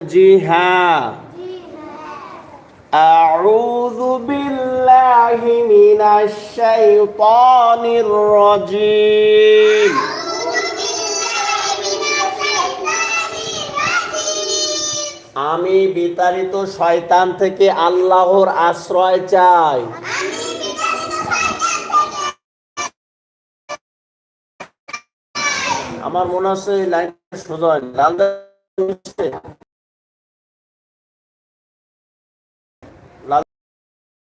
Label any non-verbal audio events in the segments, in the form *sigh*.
জি হ্যাঁ أعوذ بالله من الشيطان الرجيم আমি বিতাড়িত শয়তান থেকে আল্লাহর আশ্রয় চাই আমার মনে হচ্ছে এই লাইন সোজা হয়নি। লাল দাগ হচ্ছে? লাল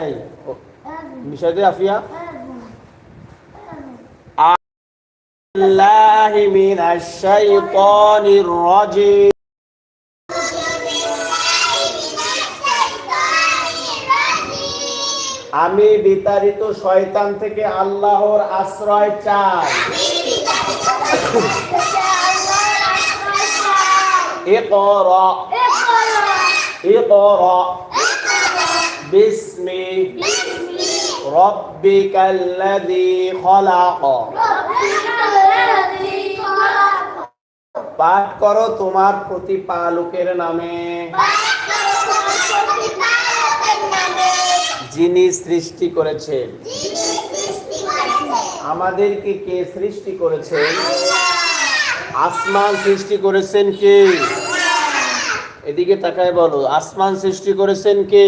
নেই। ও, বিষয় দিয়ে আফিয়া الله من الشيطان الرجيم আমি বিতাড়িত শয়তান থেকে আল্লাহর আশ্রয় চাই اقرأ اقرأ باسم ربك الذي خلق পাঠ করো তোমার প্রতিপালকের নামে যিনি সৃষ্টি করেছেন আমাদেরকে কে সৃষ্টি করেছেন আসমান সৃষ্টি করেছেন কে এদিকে তাকায় বলো আসমান সৃষ্টি করেছেন কে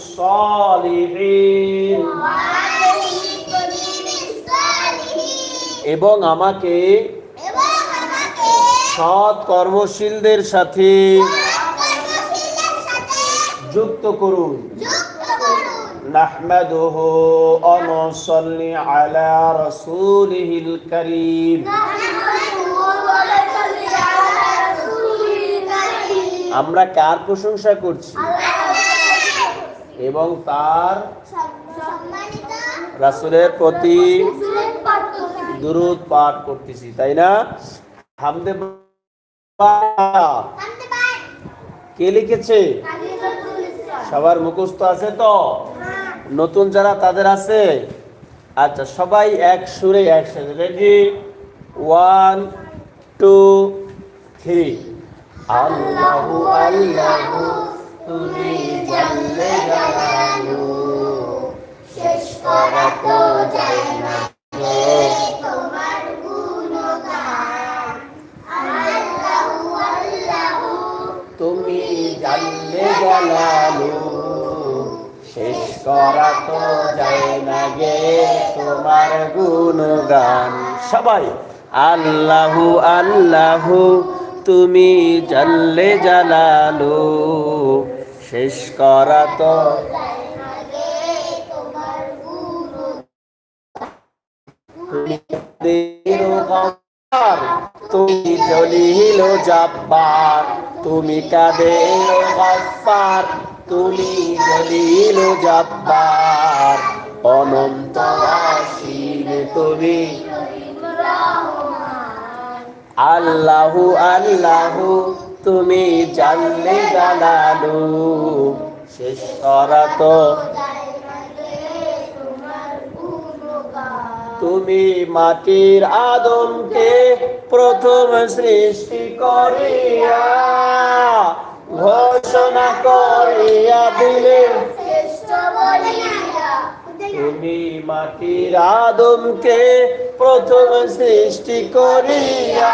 بالصالحين এবং আমাকে সৎ কর্মশীলদের সাথে যুক্ত করুন نحمده ونصلي على رسوله الكريم আমরা কার প্রশংসা করছি এবং তার রাসূলের প্রতি দুরুদ পাঠ করতেছি তাই না? হামদে কে লিখেছে? সবার মুখস্থ আছে তো? নতুন যারা তাদের আছে? আচ্ছা সবাই এক সুরে একসাথে রেডি ওয়ান টু থ্রি আল্লাহু আল্লাহু তুমি জানলে জানালু, শেষ তুমি জানলে জানালু শেষ তো যায় না গে তোমার গুণগান। সবাই, আল্লাহু আল্লাহু, তুমি জানলে জালালু শেষ করা তো। তুমি জলিল জব্বার তুমি কাদের গফফার তুমি জলিল জব্বার। অনন্ত অসীম তুমি। আল্লাহু আল্লাহু। তুমি জানলে জালালু, শেষ করা তো। তুমি মাটির আদমকে প্রথম সৃষ্টি করিয়া ঘোষণা করিয়া দিলে। তুমি মাটির আদমকে প্রথম সৃষ্টি করিয়া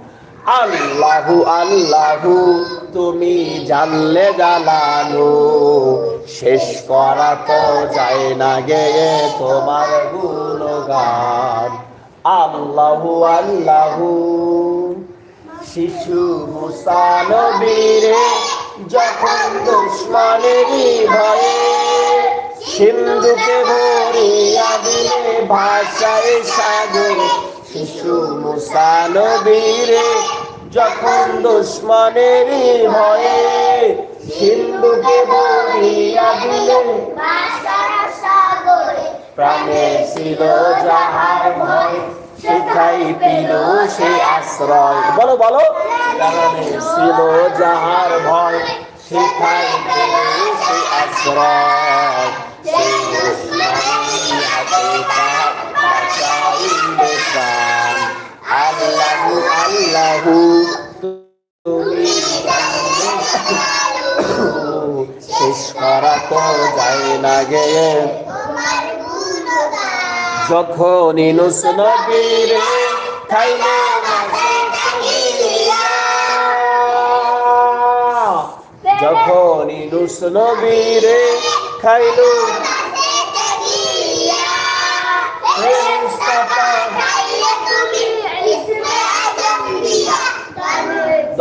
আল্লাহু আল্লাহু, তুমি জানলে জালানো শেষ করা তো যায় না গে তোমার গুণগান। আল্লাহু আল্লাহু, শিশু মুসানবীরে, যখন দুশ্মনেরই ভয়ে সিন্ধুকে ভরিয়া দিলে ভাষায় সাগর শিশু মুসানবীরে, যখন দুশ্মনেরই ভয়ে সিন্ধুকে ভরিয়া দিলে, প্রাণে ছিল যাহার ভয় সেটাই পেল সে আশ্রয়। বলো বলো। প্রাণে ছিল যাহার ভয় সেটাই পেল সে আশ্রয়। প্রাণ। আল্লাহু আল্লাহু তুমি শেষ করা তো যায় না গে যখন ইনুস নবীরে যখন ইনুস নবীরে খাইলো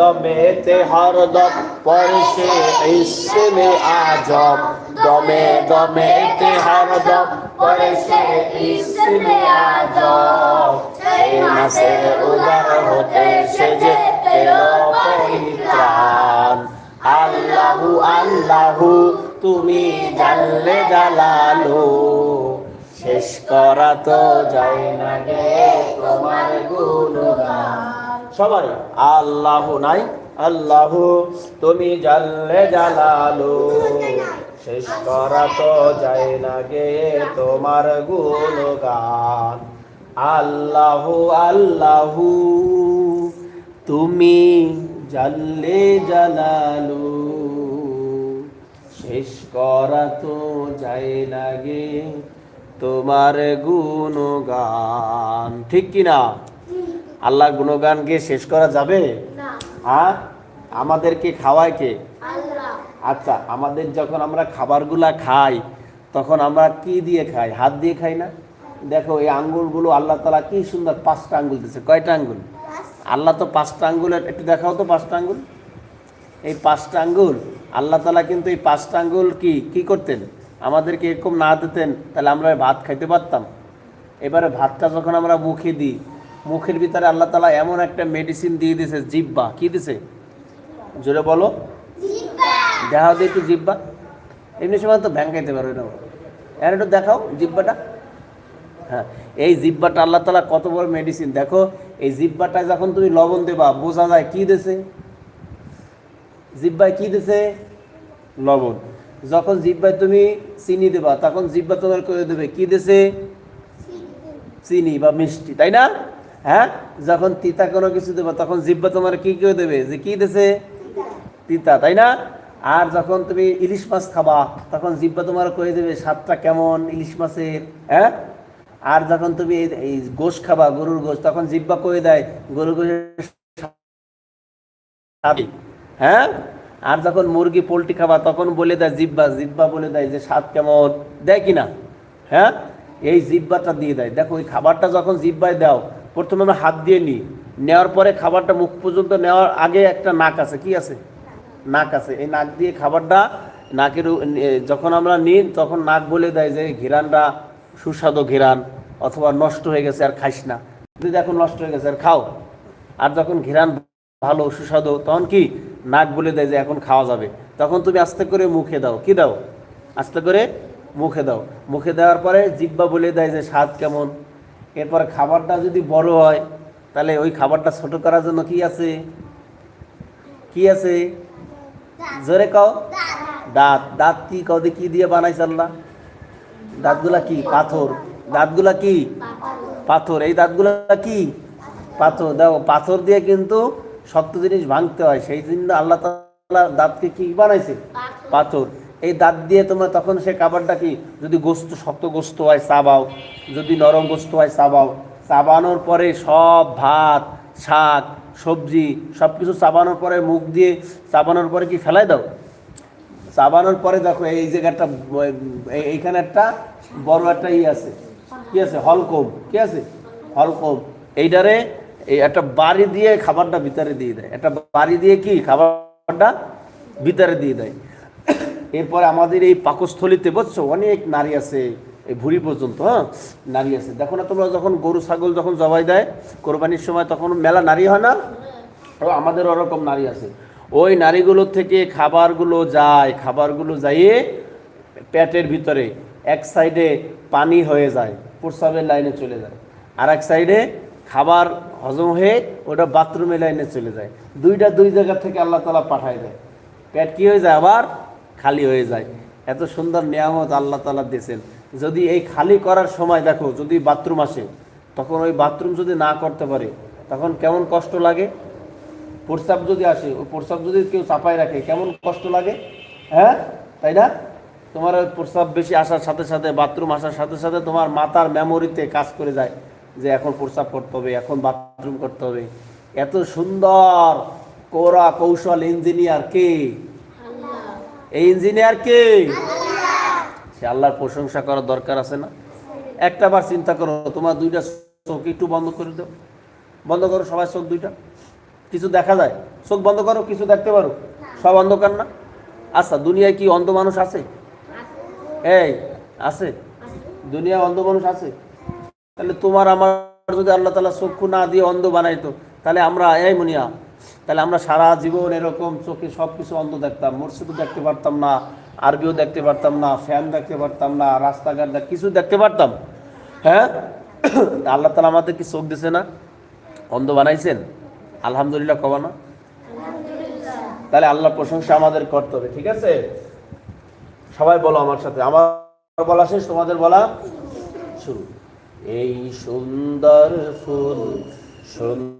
দমেতে হরদম পরশে ইসমে আজম। দমে দমে দমেতে হরদম পরশে ইসমে আজম। এই মাসের উদার হতে সেজে এলো পরিত্রাণ। আল্লাহু আল্লাহু, তুমি জানলে জালালো। শেষ করা তো যায় না গে তোমার গুণগান। সবাই, আল্লাহ নাই, আল্লাহ, তুমি জানলে জালালো। শেষ করা তো যায় না গে তোমার গুণগান। আল্লাহ আল্লাহ, তুমি জানলে জালালো। শেষ করা তো যায় না গে তোমার গুণগান। ঠিক কিনা? আল্লাহ গুণগানকে শেষ করা যাবে? হ্যাঁ আমাদেরকে খাওয়ায় কে? আচ্ছা আমাদের যখন আমরা খাবারগুলা খাই তখন আমরা কি দিয়ে খাই? হাত দিয়ে খাই না? দেখো এই আঙ্গুলগুলো আল্লাহ তালা কি সুন্দর পাঁচটা আঙ্গুল দিচ্ছে কয়টা আঙ্গুল? আল্লাহ তো পাঁচটা আঙ্গুলের একটু দেখাও তো পাঁচটা আঙ্গুল। এই পাঁচটা আঙ্গুল আল্লাহ তালা কিন্তু এই পাঁচটা আঙ্গুল কি কি করতেন? আমাদেরকে এরকম না দিতেন তাহলে আমরা ভাত খাইতে পারতাম। এবারে ভাতটা যখন আমরা মুখে দিই মুখের ভিতরে আল্লাহ তালা এমন একটা মেডিসিন দিয়ে দিয়েছে, জিব্বা। কি দিছে জোরে বলো। দেখাও দিয়ে একটু জিব্বা। এমনি সময় তো ভ্যাঙ্গাইতে পারবে না এর একটু দেখাও জিব্বাটা। হ্যাঁ এই জিব্বাটা আল্লাহ তালা কত বড় মেডিসিন দেখো, এই জিব্বাটা যখন তুমি লবণ দেবা, বোঝা যায় কি দেছে জিব্বায় কি দিছে লবণ। যখন জিব্বায় তুমি চিনি দেবা, তখন জিব্বা তোমার করে দেবে। কি দিছে চিনি বা মিষ্টি, তাই না? হ্যাঁ? যখন তিতা কোনো কিছু দেবা, তখন জিব্বা তোমার কি করে দেবে? যে কি দিছে? তিতা, তাই না? আর যখন তুমি ইলিশ মাছ খাবা, তখন জিব্বা তোমার কয়ে দেবে, স্বাদটা কেমন ইলিশ মাছের হ্যাঁ? আর যখন তুমি এই- এই গোশ খাবা, গরুর গোশ, তখন জিব্বা কয়ে দেয়, গরুর গোশের হ্যাঁ? আর যখন মুরগি পোলট্রি খাবা, তখন বলে দেয় জিব্বা জিব্বা বলে দেয় যে স্বাদ কেমন, দেয় কিনা? হ্যাঁ? এই জিব্বাটা দিয়ে দেয়। দেখো, ওই খাবারটা যখন জিব্বায় দাও প্রথমে আমরা হাত দিয়ে নিই। নেওয়ার পরে খাবারটা মুখ পর্যন্ত নেওয়ার আগে একটা নাক আছে, কি আছে? নাক আছে। এই নাক দিয়ে খাবারটা নাকের যখন আমরা নিই, তখন নাক বলে দেয় যে ঘিরানটা সুস্বাদু ঘিরান, অথবা নষ্ট হয়ে গেছে আর খাইস না। যদি এখন নষ্ট হয়ে গেছে আর খাও। আর যখন ঘিরান ভালো, সুস্বাদু, তখন কি? নাক বলে দেয় যে, এখন খাওয়া যাবে। তখন তুমি আস্তে করে মুখে দাও। কি দাও? আস্তে করে মুখে দাও। মুখে দেওয়ার পরে জিব্বা বলে দেয় যে, স্বাদ কেমন? এরপর খাবারটা যদি বড় হয়, তাহলে ওই খাবারটা ছোট করার জন্য কি আছে? কি আছে? জোরে কও। দাঁত। দাঁত কি কও কি দিয়ে বানাইছে আল্লাহ? দাঁতগুলা কি? পাথর। দাঁতগুলা কি? পাথর। এই দাঁতগুলা কি? পাথর। দেখো, পাথর দিয়ে কিন্তু শক্ত জিনিস ভাঙতে হয়। সেই জন্য আল্লাহ তাআলা দাঁতকে কি বানাইছে? পাথর। এই দাঁত দিয়ে তোমার তখন সে খাবারটা কি? যদি গোস্ত, শক্ত গোস্ত হয় চাবাও যদি নরম গোস্ত হয় চাবাও চাবানোর পরে সব ভাত, শাক, সবজি সব কিছু চাবানোর পরে মুখ দিয়ে চাবানোর পরে কি ফেলাই দাও? চাবানোর পরে দেখো এই জায়গাটা, এই- এইখানে একটা বড় একটা ই আছে। কি আছে? হলকম। কি আছে? হলকম। এইটারে এই একটা বাড়ি দিয়ে খাবারটা ভিতরে দিয়ে দেয়। একটা বাড়ি দিয়ে কি? খাবারটা ভিতরে দিয়ে দেয়। এরপরে আমাদের এই পাকস্থলিতে বুঝছ, অনেক নারী আছে, এই ভুড়ি পর্যন্ত হ্যাঁ? নারী আছে। দেখো না তোমরা যখন গরু, ছাগল যখন জবাই দেয়, কোরবানির সময় তখন মেলা নারী হয় না? আমাদের ওরকম নারী আছে। ওই নারীগুলো থেকে খাবারগুলো যায়, খাবারগুলো যাইয়ে পেটের ভিতরে এক সাইডে পানি হয়ে যায় প্রস্রাবের লাইনে চলে যায়। আর এক সাইডে খাবার হজম হয়ে ওটা বাথরুমের লাইনে চলে যায়। দুইটা দুই জায়গা থেকে আল্লাহ তালা পাঠায় দেয়। পেট কি হয়ে যায় আবার? খালি হয়ে যায়। এত সুন্দর নিয়ামত আল্লাহ তালা দিয়েছেন। যদি এই খালি করার সময় দেখো, যদি বাথরুম আসে, তখন ওই বাথরুম যদি না করতে পারে, তখন কেমন কষ্ট লাগে? প্রস্রাব যদি আসে, ওই প্রস্রাব যদি কেউ চাপায় রাখে, কেমন কষ্ট লাগে? হ্যাঁ? তাই না? তোমার ওই প্রস্রাব বেশি আসার সাথে সাথে, বাথরুম আসার সাথে সাথে তোমার মাথার মেমোরিতে কাজ করে যায় যে এখন প্রস্রাব করতে হবে, এখন বাথরুম করতে হবে। এত সুন্দর কোরা কৌশল ইঞ্জিনিয়ার কে এই ইঞ্জিনিয়ার কে? সে আল্লাহর প্রশংসা করার দরকার আছে না? একটা বার চিন্তা করো, তোমার দুইটা চোখ একটু বন্ধ করে দাও। বন্ধ করো সবাই চোখ দুইটা। কিছু দেখা যায়? চোখ বন্ধ করো, কিছু দেখতে পারো? সব অন্ধকার না? আচ্ছা দুনিয়ায় কি অন্ধ মানুষ আছে? এই, আছে। দুনিয়ায় অন্ধ মানুষ আছে? তাহলে তোমার আমার যদি আল্লাহ তালা চক্ষু না দিয়ে অন্ধ বানাইতো, তাহলে আমরা, এই মুনিয়া তাহলে আমরা সারা জীবন এরকম চোখে সব কিছু অন্ধ দেখতাম, মসজিদও দেখতে পারতাম না, আরবিও দেখতে পারতাম না, ফ্যান দেখতে পারতাম না, রাস্তাঘাট কিছু দেখতে পারতাম। হ্যাঁ? আল্লাহ তালা আমাদের কি চোখ দিছে না? অন্ধ বানাইছেন? আলহামদুলিল্লাহ, কবা না। তাহলে আল্লাহ প্রশংসা আমাদের করতে হবে, ঠিক আছে? সবাই বলো আমার সাথে, আমার বলা শেষ, তোমাদের বলা শুরু। এই সুন্দর ফুল সুন্দর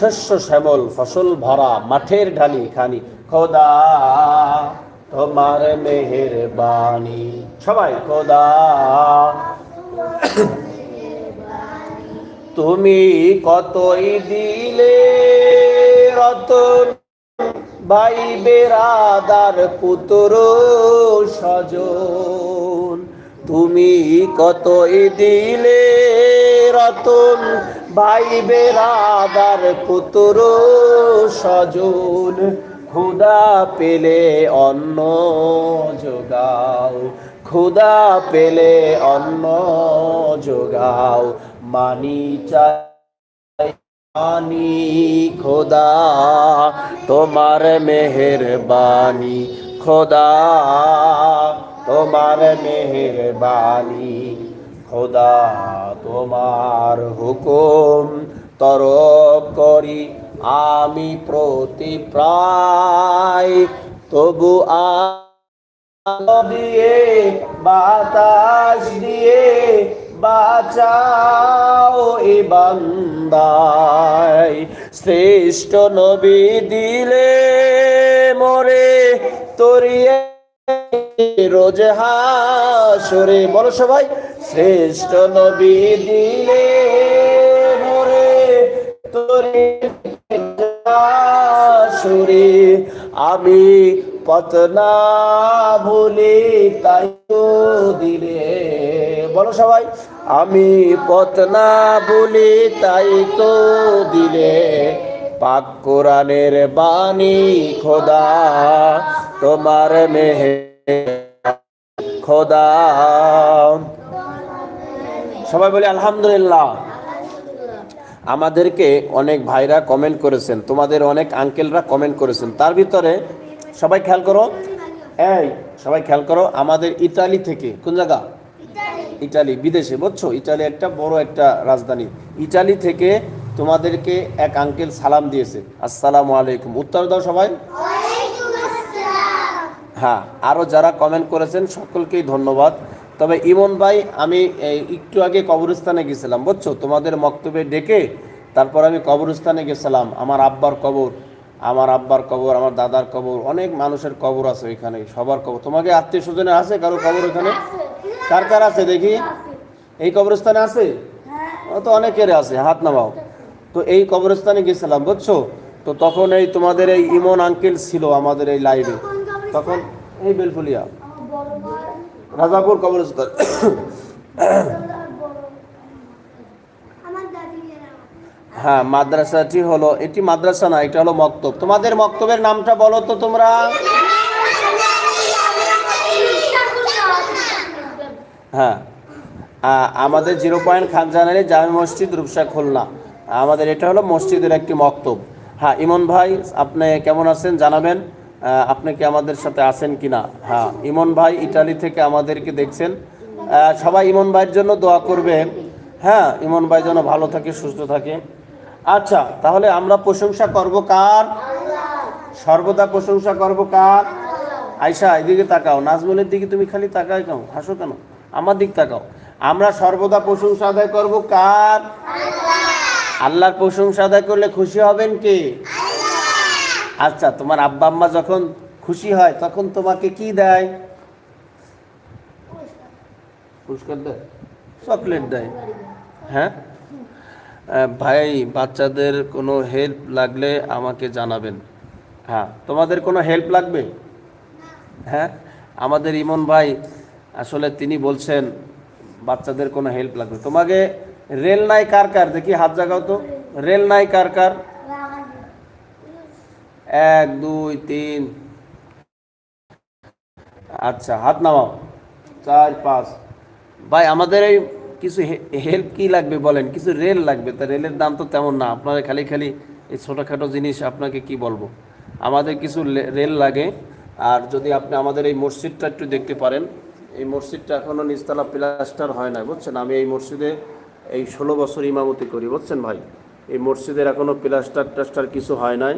শস্য শ্যামল, ফসল ভরা, মাঠের ঢালি খানি। খোদা, তোমার মেহের বাণী সবাই, খোদা, তুমি কতই দিলে রতন? ভাই বেরাদার পুত্র সজন। তুমি কতই দিলে রতন ভাই বেরাদার পুত্র সজন ক্ষুদা পেলে অন্ন যোগাও ক্ষুদা পেলে অন্ন যোগাও। মানি চাই বানি খোদা, তোমার মেহেরবানি খোদা। তোমার মেহেরবানি, খোদা তোমার হুকুম তরফ করি, আমি প্রতি প্রায় তবু দিয়ে, বাতাস দিয়ে বাঁচাও এ বান্দায়। শ্রেষ্ঠ নবী দিলে মরে তরিয়ে রোজ হাসরে বলো সবাই, শ্রেষ্ঠ নবী দিলে মরে তরি সুরে আমি পতনা ভুলি তাই দিলে। বলো সবাই, আমি পতনা ভুলি তাই তো দিলে। পাক কোরআনের বাণী খোদা, তোমার মেহে খোদা। সবাই বলি আলহামদুলিল্লাহ। আমাদেরকে অনেক ভাইরা কমেন্ট করেছেন তোমাদের অনেক আঙ্কেলরা কমেন্ট করেছেন। তার ভিতরে সবাই খেয়াল করো এই সবাই খেয়াল করো আমাদের ইতালি থেকে কোন জায়গা? ইটালি বিদেশে বুঝছ? ইটালি একটা বড় একটা রাজধানী। ইটালি থেকে তোমাদেরকে এক আঙ্কেল সালাম দিয়েছে। আসসালামু আলাইকুম। উত্তর দাও সবাই। হ্যাঁ আরও যারা কমেন্ট করেছেন সকলকেই ধন্যবাদ। তবে ইমন ভাই, আমি একটু আগে কবরস্থানে গেছিলাম, বুঝছ? তোমাদের মক্তবে ডেকে তারপর আমি কবরস্থানে গেছিলাম। আমার আব্বার কবর, আমার আব্বার কবর, আমার দাদার কবর, অনেক মানুষের কবর আছে ওইখানে, সবার কবর। তোমাকে আত্মীয় স্বজনের আছে কারও কবর এখানে কার কার আছে দেখি? এই কবরস্থানে আছে? তো অনেকের আছে, হাত নামাও। তো এই কবরস্থানে গেছিলাম, বুঝছ? তো তখন এই তোমাদের এই ইমন আঙ্কেল ছিল আমাদের এই লাইভে তখন এই বেলফুলিয়া, রাজাপুর কবরস্থান। হ্যাঁ মাদ্রাসাটি হলো, এটি মাদ্রাসা না, এটা হলো মক্তব। তোমাদের মক্তবের নামটা বলো তো তোমরা। হ্যাঁ আমাদের জিরো পয়েন্ট খানজানারি জামে মসজিদ, রূপসা খুলনা। আমাদের এটা হলো মসজিদের একটি মক্তব। হ্যাঁ ইমন ভাই, আপনি কেমন আছেন জানাবেন? আপনি কি আমাদের সাথে আছেন কি না হ্যাঁ ইমন ভাই ইটালি থেকে আমাদেরকে দেখছেন। সবাই ইমন ভাইয়ের জন্য দোয়া করবে। হ্যাঁ ইমন ভাই যেন ভালো থাকে সুস্থ থাকে। আচ্ছা তাহলে আমরা প্রশংসা করব কার? সর্বদা প্রশংসা করব কার? আয়সা এদিকে তাকাও। নাজমুলের দিকে তুমি খালি তাকাই কেন? হাসো কেন? আমার দিক তাকাও। আমরা সর্বদা প্রশংসা আদায় করব কার? আল্লাহর প্রশংসা আদায় করলে খুশি হবেন কে? আচ্ছা তোমার আব্বা আম্মা যখন খুশি হয়, তখন তোমাকে কি দেয়? পুরস্কার দেয়। চকলেট দেয়। হ্যাঁ? ভাই, বাচ্চাদের কোনো হেল্প লাগলে আমাকে জানাবেন। হ্যাঁ তোমাদের কোনো হেল্প লাগবে? হ্যাঁ? আমাদের ইমন ভাই, আসলে তিনি বলছেন, বাচ্চাদের কোনো হেল্প লাগবে। তোমাকে রেল নাই কার কার? দেখি হাত জাগাও তো। রেল নাই কার কার? এক, দুই, তিন। আচ্ছা হাত নামাও। চার, পাঁচ। ভাই, আমাদের এই কিছু হেল্প কি লাগবে বলেন? কিছু রেল লাগবে? তা রেলের দাম তো তেমন না। আপনারা খালি খালি এই ছোটোখাটো জিনিস আপনাকে কি বলব? আমাদের কিছু রেল লাগে। আর যদি আপনি আমাদের এই মসজিদটা একটু দেখতে পারেন। এই মসজিদটা এখনও নিচতলা প্লাস্টার হয় না বুঝছেন? আমি এই মসজিদে এই ষোলো বছর ইমামতি করি, বুঝছেন ভাই? এই মসজিদের এখনও প্লাস্টার টাস্টার কিছু হয় নাই।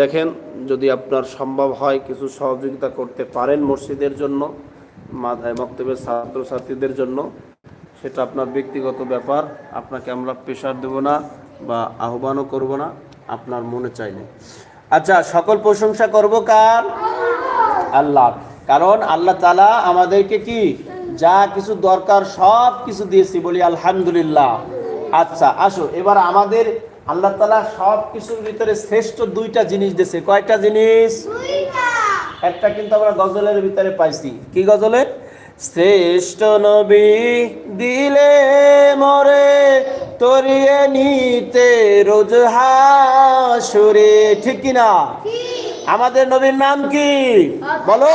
দেখেন, যদি আপনার সম্ভব হয় কিছু সহযোগিতা করতে পারেন মসজিদের জন্য মাথায় বক্তব্যের ছাত্রছাত্রীদের জন্য, সেটা আপনার ব্যক্তিগত ব্যাপার, আপনাকে আমরা প্রেশার দেব না বা আহ্বানও করব না, আপনার মনে চাইলে। আচ্ছা সকল প্রশংসা করব কার? আল্লাহ। কারণ আল্লাহ তালা আমাদেরকে কি? যা কিছু দরকার সব কিছু দিয়েছি, বলি আলহামদুলিল্লাহ। আচ্ছা আসো, এবার আমাদের আল্লাহ তালা সব কিছুর ভিতরে শ্রেষ্ঠ দুইটা জিনিস দিয়েছে। কয়টা জিনিস? একটা কিন্তু আমরা গজলের ভিতরে পাইছি। কি গজলে শ্রেষ্ঠ নবী দিলে মরে তরিয়ে নিতে রোজ হাসুরে। ঠিক কি না? আমাদের নবীর নাম কি? বলো।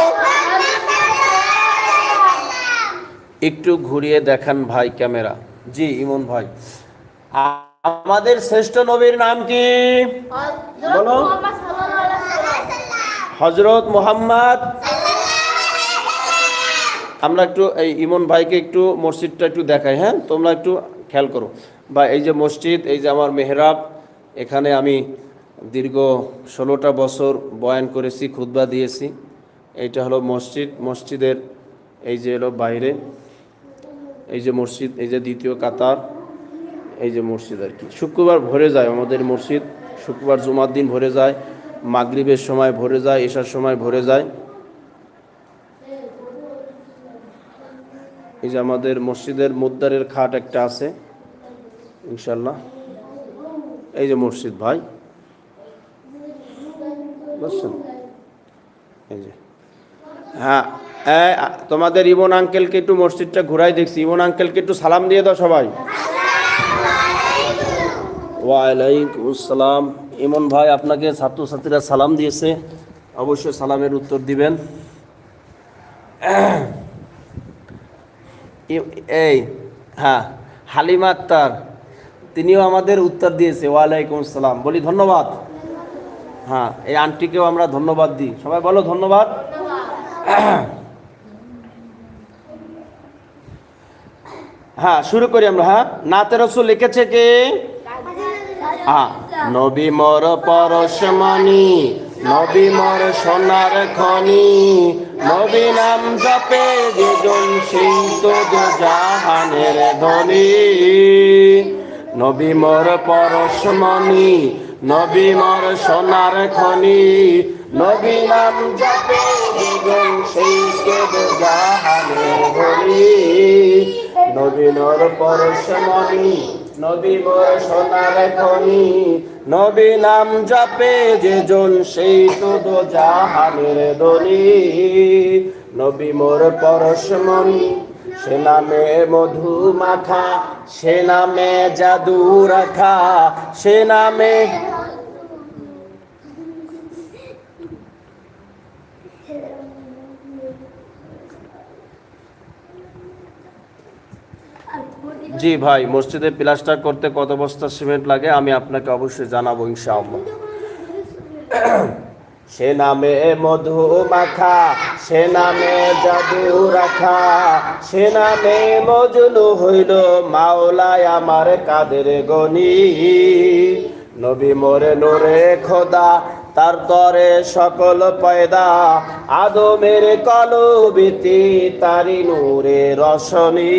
একটু ঘুরিয়ে দেখান ভাই ক্যামেরা। জি ইমন ভাই। আমাদের শ্রেষ্ঠ নবীর নাম কি? বলো। হজরত মোহাম্মদ। আমরা একটু এই ইমন ভাইকে একটু মসজিদটা একটু দেখাই হ্যাঁ? তোমরা একটু খেয়াল করো। বা এই যে মসজিদ এই যে আমার মেহরাব এখানে আমি দীর্ঘ ষোলোটা বছর বয়ান করেছি খুতবা দিয়েছি। এইটা হলো মসজিদ মসজিদের এই যে হলো বাইরে। এই যে মসজিদ এই যে দ্বিতীয় কাতার। এই যে মসজিদ আর কি। শুক্রবার ভরে যায় আমাদের মসজিদ, শুক্রবার জুমার দিন ভরে যায়, মাগরিবের সময় ভরে যায় এশার সময় ভরে যায়। এই যে আমাদের মসজিদের মুদ্দারের খাট একটা আছে ইনশাল্লাহ এই যে মসজিদ ভাই। বুঝছেন? এই যে। হ্যাঁ তোমাদের ইমন আঙ্কেলকে একটু মসজিদটা ঘুরাই দেখছি। ইমন আঙ্কেলকে একটু সালাম দিয়ে দাও সবাই। ওয়ালাইকুম আসসালাম ইমন ভাই আপনাকে ছাত্রছাত্রীরা সালাম দিয়েছে। অবশ্যই সালামের উত্তর দিবেন। *clears throat* এই হ্যাঁ হালিমা আক্তার, তিনিও আমাদের উত্তর দিয়েছে। ওয়ালাইকুম আসসালাম বলি ধন্যবাদ। হ্যাঁ এই আন্টিকেও আমরা ধন্যবাদ দিই। সবাই বলো ধন্যবাদ। *clears throat* হ্যাঁ শুরু করি আমরা। হ্যাঁ নাতে রসুল লিখেছে কে? নবী মোর পরশমণি নবী মোর সোনার খনি। নবী নাম জপে যেজন সেই তো জাহানের ধনী। নবী মোর পরশমণি নবী মোর সোনার খনি। নবী নাম জপে যেজন সেই তো জাহানের ধনী। নবী মোর পরশমণি নবী নবী নাম জাপে যে জন সেই তো জাহানের দনি নবী মোর পরশমণি, সে নামে মধু মাখা, সে নামে জাদু রাখা, সে নামে জি ভাই মসজিদে প্লাস্টার করতে কত বস্তা সিমেন্ট লাগে আমি আপনাকে অবশ্যই জানাব ইনশাআল্লাহ। *clears throat* সে নামে মধু মাখা, সে নামে জাদু রাখা, সে নামে মজনু হইল মাওলায় আমার কাদের গনি। নবী মোরে নোরে খোদা তার তরে সকল পয়দা আদমের কলবিতি, তারি নূরে রশনি।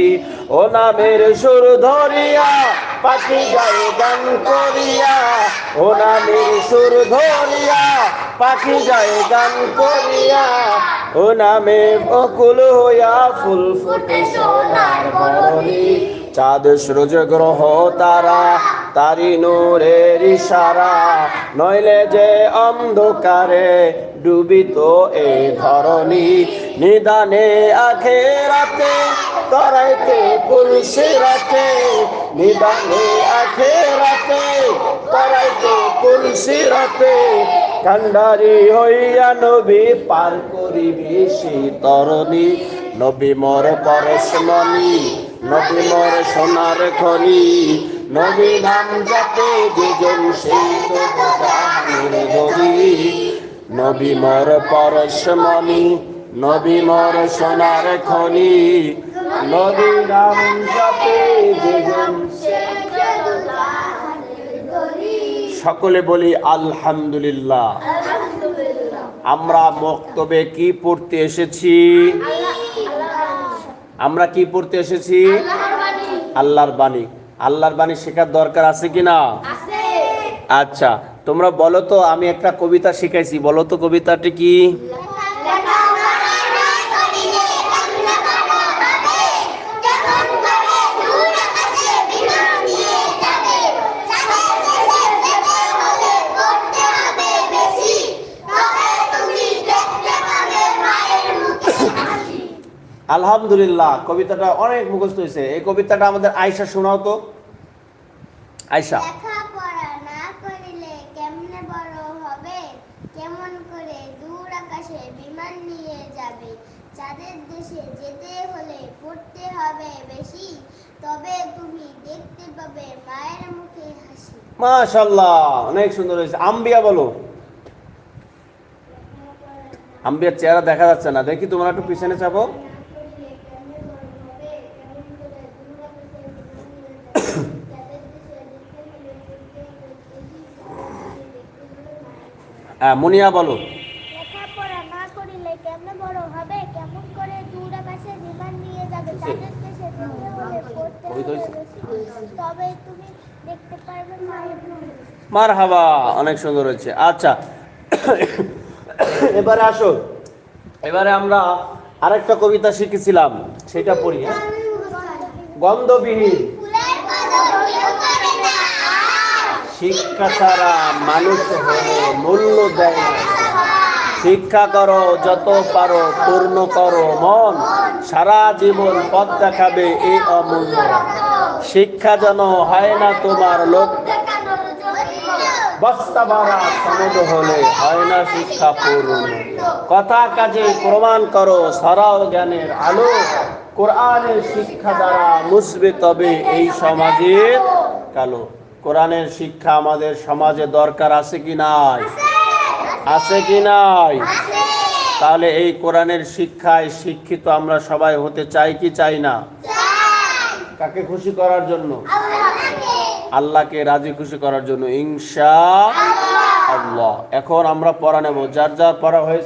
ও নামের সুর ধরিয়া, পাখি যায় গান করিয়া। ও নামের সুর ধরিয়া, পাখি যায় গান করিয়া। ও নামে বকুল হইয়া ফুল ফুটে সোনার বরণী। চাঁদ সূর্য গ্রহ তারা, তারি নূরের ইশারা। নইলে যে অন্ধকারে ডুবিত এ ধরণী নিদানে আখে রাতে তরাইতে পুলিশে রাতে, নিদানে আখে রাতে তরাইতে পুলিশে রাতে। কান্ডারি হইয়া নবী পার করিবি সেই তরণী, নবী মর পরশমণি নবী মর সোনার খনি নবী নাম যাতে যেজন সেই তো ধরি নবী মর পরশমণি নবী মর সোনার খনি নবী নাম যাতে যেজন সকলে বলি আলহামদুলিল্লাহ। আমরা মক্তবে কি পড়তে এসেছি? আমরা কি পড়তে এসেছি? আল্লাহর বাণী। আল্লাহর বাণী। শেখার দরকার আছে কি না? আচ্ছা তোমরা বলো তো আমি একটা কবিতা শিখাইছি। বলো তো কবিতাটি কি? আলহামদুলিল্লাহ কবিতাটা অনেক মুখস্থ হয়েছে। এই কবিতাটা আমাদের আয়সা শোনাও তো। আয়সা কেমনে বড় হবে? কেমন করে দূর আকাশে বিমান নিয়ে যাবে? চাঁদের দেশে যেতে হলে পড়তে হবে বেশি। তবে তুমি দেখতে পাবে মায়ের মুখে হাসি। মাশাল্লাহ অনেক সুন্দর হয়েছে। আম্বিয়া বলো। আম্বিয়ার চেহারা দেখা যাচ্ছে না। দেখি তোমরা একটু পিছনে চাপো। হ্যাঁ মুনিয়া বলো। লেখাপড়া না করিলে কেমনে বড় হবে? কেমন করে দূর আকাশে বিমান নিয়ে যাবে? চাঁদের দেশে যেতে হলে পড়তে হবে। তবে তুমি দেখতে পারবে মার হাবা অনেক সুন্দর হয়েছে। আচ্ছা এবারে আসো। এবারে আমরা আরেকটা কবিতা শিখেছিলাম সেটা পড়ি? গন্ধবিহীন। শিক্ষা ছাড়া মানুষ হলে মূল্য দেয় শিক্ষা করো, যত পারো, পূর্ণ করো, মন সারা জীবন পথ দেখাবে এই অমূল্য। শিক্ষা যেন হয় না তোমার লোক। বস্তা সনদ হলে হয় না শিক্ষা পূর্ণ। কথা কাজে প্রমাণ করো সরাও জ্ঞানের আলো। কোরআনের শিক্ষা দ্বারা মুসবে তবে এই সমাজের কালো। কোরআনের শিক্ষা আমাদের সমাজে দরকার আছে কি নাই? আছে কি নাই? তাহলে এই কোরআনের শিক্ষায় শিক্ষিত আমরা সবাই হতে চাই কি চাই না? কাকে খুশি করার জন্য? আল্লাহকে রাজি খুশি করার জন্য। ইনশা আল্লাহ। এখন আমরা পড়া নেব। যার যার পড়া হয়েছে